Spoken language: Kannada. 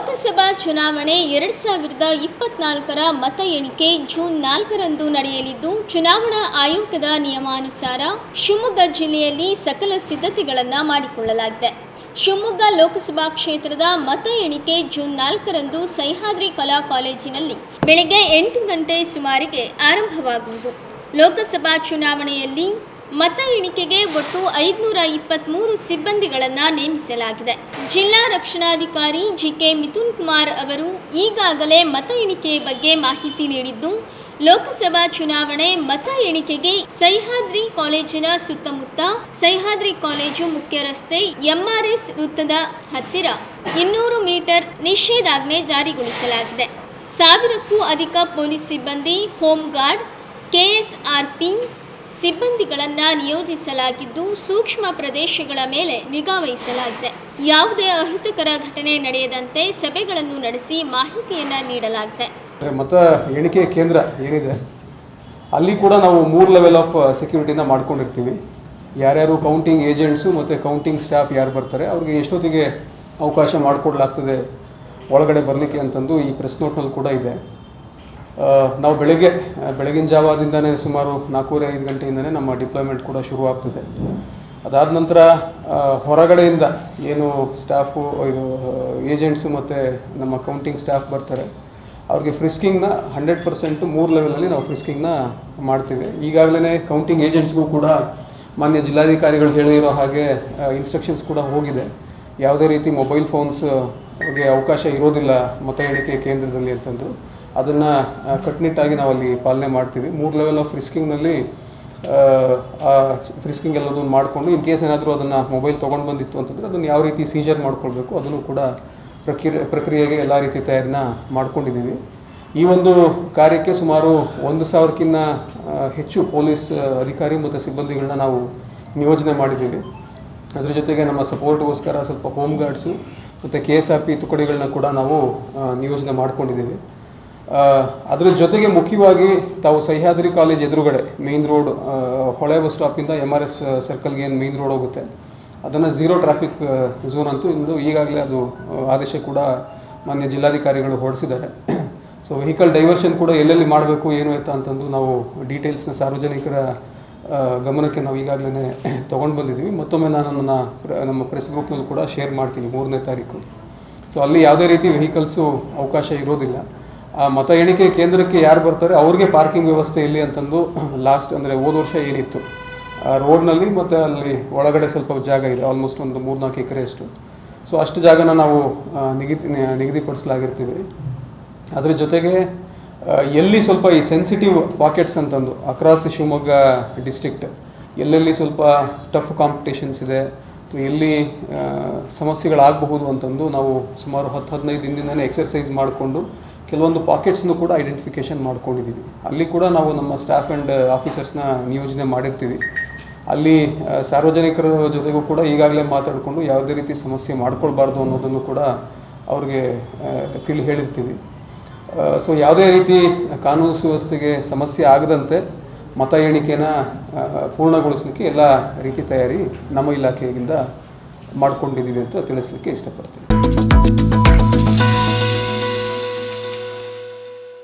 ಲೋಕಸಭಾ ಚುನಾವಣೆ ಎರಡು ಸಾವಿರದ ಇಪ್ಪತ್ನಾಲ್ಕರ ಮತ ಎಣಿಕೆ ಜೂನ್ ನಾಲ್ಕರಂದು ನಡೆಯಲಿದ್ದು, ಚುನಾವಣಾ ಆಯೋಗದ ನಿಯಮಾನುಸಾರ ಶಿವಮೊಗ್ಗ ಜಿಲ್ಲೆಯಲ್ಲಿ ಸಕಲ ಸಿದ್ಧತೆಗಳನ್ನು ಮಾಡಿಕೊಳ್ಳಲಾಗಿದೆ. ಶಿವಮೊಗ್ಗ ಲೋಕಸಭಾ ಕ್ಷೇತ್ರದ ಮತ ಎಣಿಕೆ ಜೂನ್ ನಾಲ್ಕರಂದು ಸಹ್ಯಾದ್ರಿ ಕಲಾ ಕಾಲೇಜಿನಲ್ಲಿ ಬೆಳಗ್ಗೆ ಎಂಟು ಗಂಟೆ ಸುಮಾರಿಗೆ ಆರಂಭವಾಗುವುದು. ಲೋಕಸಭಾ ಚುನಾವಣೆಯಲ್ಲಿ ಮತ ಎಣಿಕೆಗೆ ಒಟ್ಟು ಐದುನೂರ ಇಪ್ಪತ್ತ್ಮೂರು ಸಿಬ್ಬಂದಿಗಳನ್ನು ನೇಮಿಸಲಾಗಿದೆ. ಜಿಲ್ಲಾ ರಕ್ಷಣಾಧಿಕಾರಿ ಜಿ ಕೆ ಮಿಥುನ್ ಕುಮಾರ್ ಅವರು ಈಗಾಗಲೇ ಮತ ಎಣಿಕೆ ಬಗ್ಗೆ ಮಾಹಿತಿ ನೀಡಿದ್ದು, ಲೋಕಸಭಾ ಚುನಾವಣೆ ಮತ ಎಣಿಕೆಗೆ ಸಹ್ಯಾದ್ರಿ ಕಾಲೇಜಿನ ಸುತ್ತಮುತ್ತ ಸಹ್ಯಾದ್ರಿ ಕಾಲೇಜು ಮುಖ್ಯ ರಸ್ತೆ ಎಂಆರ್ಎಸ್ ವೃತ್ತದ ಹತ್ತಿರ ಇನ್ನೂರು ಮೀಟರ್ ನಿಷೇಧಾಜ್ಞೆ ಜಾರಿಗೊಳಿಸಲಾಗಿದೆ. ಸಾವಿರಕ್ಕೂ ಅಧಿಕ ಪೊಲೀಸ್ ಸಿಬ್ಬಂದಿ, ಹೋಮ್ ಗಾರ್ಡ್ ಕೆಎಸ್ಆರ್ಪಿ ಸಿಬ್ಬಂದಿಗಳನ್ನು ನಿಯೋಜಿಸಲಾಗಿದ್ದು ಸೂಕ್ಷ್ಮ ಪ್ರದೇಶಗಳ ಮೇಲೆ ನಿಗಾ ವಹಿಸಲಾಗಿದೆ. ಯಾವುದೇ ಅಹಿತಕರ ಘಟನೆ ನಡೆಯದಂತೆ ಸಭೆಗಳನ್ನು ನಡೆಸಿ ಮಾಹಿತಿಯನ್ನು ನೀಡಲಾಗಿದೆ. ಮತ ಎಣಿಕೆ ಕೇಂದ್ರ ಏನಿದೆ? ಅಲ್ಲಿ ಕೂಡ ನಾವು ಮೂರು ಲೆವೆಲ್ ಆಫ್ ಸೆಕ್ಯೂರಿಟಿನ ಮಾಡ್ಕೊಂಡಿರ್ತೀವಿ. ಯಾರ್ಯಾರು ಕೌಂಟಿಂಗ್ ಏಜೆಂಟ್ಸು ಮತ್ತು ಕೌಂಟಿಂಗ್ ಸ್ಟಾಫ್ ಯಾರು ಬರ್ತಾರೆ, ಅವ್ರಿಗೆ ಎಷ್ಟೊತ್ತಿಗೆ ಅವಕಾಶ ಮಾಡಿಕೊಡ್ಲಾಗ್ತದೆ ಒಳಗಡೆ ಬರಲಿಕ್ಕೆ ಅಂತಂದು ಈ ಪ್ರೆಸ್ ನೋಟ್ನಲ್ಲಿ ಕೂಡ ಇದೆ. ನಾವು ಬೆಳಗ್ಗೆ ಬೆಳಗಿನ ಜಾವದಿಂದನೇ ಸುಮಾರು ನಾಲ್ಕೂವರೆ, ಐದು ಗಂಟೆಯಿಂದನೇ ನಮ್ಮ ಡಿಪ್ಲಾಯ್ಮೆಂಟ್ ಕೂಡ ಶುರುವಾಗ್ತದೆ. ಅದಾದ ನಂತರ ಹೊರಗಡೆಯಿಂದ ಏನು ಸ್ಟಾಫು ಇದು ಏಜೆಂಟ್ಸು ಮತ್ತು ನಮ್ಮ ಕೌಂಟಿಂಗ್ ಸ್ಟಾಫ್ ಬರ್ತಾರೆ, ಅವ್ರಿಗೆ ಫ್ರಿಸ್ಕಿಂಗ್ನ ಹಂಡ್ರೆಡ್ ಪರ್ಸೆಂಟು ಮೂರು ಲೆವೆಲಲ್ಲಿ ನಾವು ಫ್ರಿಸ್ಕಿಂಗ್ನ ಮಾಡ್ತೀವಿ. ಈಗಾಗಲೇ ಕೌಂಟಿಂಗ್ ಏಜೆಂಟ್ಸ್ಗೂ ಕೂಡ ಮಾನ್ಯ ಜಿಲ್ಲಾಧಿಕಾರಿಗಳು ಹೇಳಿರೋ ಹಾಗೆ ಇನ್ಸ್ಟ್ರಕ್ಷನ್ಸ್ ಕೂಡ ಹೋಗಿದೆ. ಯಾವುದೇ ರೀತಿ ಮೊಬೈಲ್ ಫೋನ್ಸ್ಗೆ ಅವಕಾಶ ಇರೋದಿಲ್ಲ ಮತ ಎಣಿಕೆ ಕೇಂದ್ರದಲ್ಲಿ ಅಂತಂದು ಅದನ್ನು ಕಟ್ನಿಟ್ಟಾಗಿ ನಾವು ಅಲ್ಲಿ ಪಾಲನೆ ಮಾಡ್ತೀವಿ. ಮೂರು ಲೆವೆಲ್ ಆಫ್ ಫ್ರಿಸ್ಕಿಂಗ್ನಲ್ಲಿ ಫ್ರಿಸ್ಕಿಂಗ್ ಎಲ್ಲದನ್ನು ಮಾಡಿಕೊಂಡು ಇನ್ ಕೇಸ್ ಏನಾದರೂ ಅದನ್ನು ಮೊಬೈಲ್ ತೊಗೊಂಡು ಬಂದಿತ್ತು ಅಂತಂದರೆ ಅದನ್ನು ಯಾವ ರೀತಿ ಸೀಜರ್ ಮಾಡ್ಕೊಳ್ಬೇಕು ಅದನ್ನು ಕೂಡ ಪ್ರಕ್ರಿಯೆ ಪ್ರಕ್ರಿಯೆಗೆ ಎಲ್ಲ ರೀತಿ ತಯಾರಿನ ಮಾಡ್ಕೊಂಡಿದ್ದೀವಿ. ಈ ಒಂದು ಕಾರ್ಯಕ್ಕೆ ಸುಮಾರು ಒಂದು ಸಾವಿರಕ್ಕಿಂತ ಹೆಚ್ಚು ಪೊಲೀಸ್ ಅಧಿಕಾರಿ ಮತ್ತು ಸಿಬ್ಬಂದಿಗಳನ್ನ ನಾವು ನಿಯೋಜನೆ ಮಾಡಿದ್ದೀವಿ. ಅದರ ಜೊತೆಗೆ ನಮ್ಮ ಸಪೋರ್ಟ್ಗೋಸ್ಕರ ಸ್ವಲ್ಪ ಹೋಮ್ ಗಾರ್ಡ್ಸು ಮತ್ತು ಕೆ ಎಸ್ ಆರ್ ಪಿ ತುಕಡಿಗಳನ್ನ ಕೂಡ ನಾವು ನಿಯೋಜನೆ ಮಾಡ್ಕೊಂಡಿದ್ದೀವಿ. ಅದ್ರ ಜೊತೆಗೆ ಮುಖ್ಯವಾಗಿ ತಾವು ಸಹ್ಯಾದ್ರಿ ಕಾಲೇಜ್ ಎದುರುಗಡೆ ಮೇನ್ ರೋಡ್ ಹೊಳೆ ಬಸ್ ಸ್ಟಾಪಿಂದ ಎಂ ಆರ್ ಎಸ್ ಸರ್ಕಲ್ಗೆ ಏನು ಮೇನ್ ರೋಡ್ ಹೋಗುತ್ತೆ, ಅದನ್ನು ಝೀರೋ ಟ್ರಾಫಿಕ್ ಝೋನ್ ಅಂತೂ ಇಂದು ಈಗಾಗಲೇ ಅದು ಆದೇಶ ಕೂಡ ಮಾನ್ಯ ಜಿಲ್ಲಾಧಿಕಾರಿಗಳು ಹೊರಡಿಸಿದ್ದಾರೆ. ಸೊ ವೆಹಿಕಲ್ ಡೈವರ್ಷನ್ ಕೂಡ ಎಲ್ಲೆಲ್ಲಿ ಮಾಡಬೇಕು, ಏನು ಎತ್ತ ಅಂತಂದು ನಾವು ಡೀಟೇಲ್ಸ್ನ ಸಾರ್ವಜನಿಕರ ಗಮನಕ್ಕೆ ನಾವು ಈಗಾಗಲೇ ತೊಗೊಂಡು ಬಂದಿದ್ದೀವಿ. ಮತ್ತೊಮ್ಮೆ ನಾನು ನನ್ನ ನಮ್ಮ ಪ್ರೆಸ್ ಗ್ರೂಪ್ನಲ್ಲಿ ಕೂಡ ಶೇರ್ ಮಾಡ್ತೀನಿ ಮೂರನೇ ತಾರೀಕು. ಸೊ ಅಲ್ಲಿ ಯಾವುದೇ ರೀತಿ ವೆಹಿಕಲ್ಸು ಅವಕಾಶ ಇರೋದಿಲ್ಲ. ಮತ ಎಣಿಕೆ ಕೇಂದ್ರಕ್ಕೆ ಯಾರು ಬರ್ತಾರೆ ಅವ್ರಿಗೆ ಪಾರ್ಕಿಂಗ್ ವ್ಯವಸ್ಥೆ ಇಲ್ಲಿ ಅಂತಂದು ಲಾಸ್ಟ್ ಅಂದರೆ ಹೋದ ವರ್ಷ ಏನಿತ್ತು. ಆ ರೋಡ್ನಲ್ಲಿ ಮತ್ತು ಅಲ್ಲಿ ಒಳಗಡೆ ಸ್ವಲ್ಪ ಜಾಗ ಇದೆ ಆಲ್ಮೋಸ್ಟ್ ಒಂದು ಮೂರ್ನಾಲ್ಕು ಎಕರೆಯಷ್ಟು ಸೊ ಅಷ್ಟು ಜಾಗನ ನಾವು ನಿಗದಿ ನಿಗದಿಪಡಿಸಲಾಗಿರ್ತೀವಿ. ಅದರ ಜೊತೆಗೆ ಎಲ್ಲಿ ಸ್ವಲ್ಪ ಈ ಸೆನ್ಸಿಟಿವ್ ಪಾಕೆಟ್ಸ್ ಅಂತಂದು ಅಕ್ರಾಸ್ ಶಿವಮೊಗ್ಗ ಡಿಸ್ಟ್ರಿಕ್ಟ್ ಎಲ್ಲೆಲ್ಲಿ ಸ್ವಲ್ಪ ಟಫ್ ಕಾಂಪಿಟೇಷನ್ಸ್ ಇದೆ ಎಲ್ಲಿ ಆ, ಸಮಸ್ಯೆಗಳಾಗಬಹುದು ಅಂತಂದು ನಾವು ಸುಮಾರು ಹತ್ತು ಹದಿನೈದು ದಿನದಿಂದನೇ ಎಕ್ಸರ್ಸೈಸ್ ಮಾಡಿಕೊಂಡು ಕೆಲವೊಂದು ಪಾಕೆಟ್ಸ್ನು ಕೂಡ ಐಡೆಂಟಿಫಿಕೇಷನ್ ಮಾಡ್ಕೊಂಡಿದ್ದೀವಿ ಅಲ್ಲಿ ಕೂಡ ನಾವು ನಮ್ಮ ಸ್ಟಾಫ್ ಆ್ಯಂಡ್ ಆಫೀಸರ್ಸ್ನ ನಿಯೋಜನೆ ಮಾಡಿರ್ತೀವಿ. ಅಲ್ಲಿ ಸಾರ್ವಜನಿಕರ ಜೊತೆಗೂ ಕೂಡ ಈಗಾಗಲೇ ಮಾತಾಡಿಕೊಂಡು ಯಾವುದೇ ರೀತಿ ಸಮಸ್ಯೆ ಮಾಡ್ಕೊಳ್ಬಾರ್ದು ಅನ್ನೋದನ್ನು ಕೂಡ ಅವ್ರಿಗೆ ತಿಳಿ ಹೇಳಿರ್ತೀವಿ. ಸೊ ಯಾವುದೇ ರೀತಿ ಕಾನೂನು ಸುವ್ಯವಸ್ಥೆಗೆ ಸಮಸ್ಯೆ ಆಗದಂತೆ ಮತ ಎಣಿಕೆನ ಪೂರ್ಣಗೊಳಿಸಲಿಕ್ಕೆ ಎಲ್ಲ ರೀತಿ ತಯಾರಿ ನಮ್ಮ ಇಲಾಖೆಯಿಂದ ಮಾಡ್ಕೊಂಡಿದ್ದೀವಿ ಅಂತ ತಿಳಿಸ್ಲಿಕ್ಕೆ ಇಷ್ಟಪಡ್ತೀನಿ.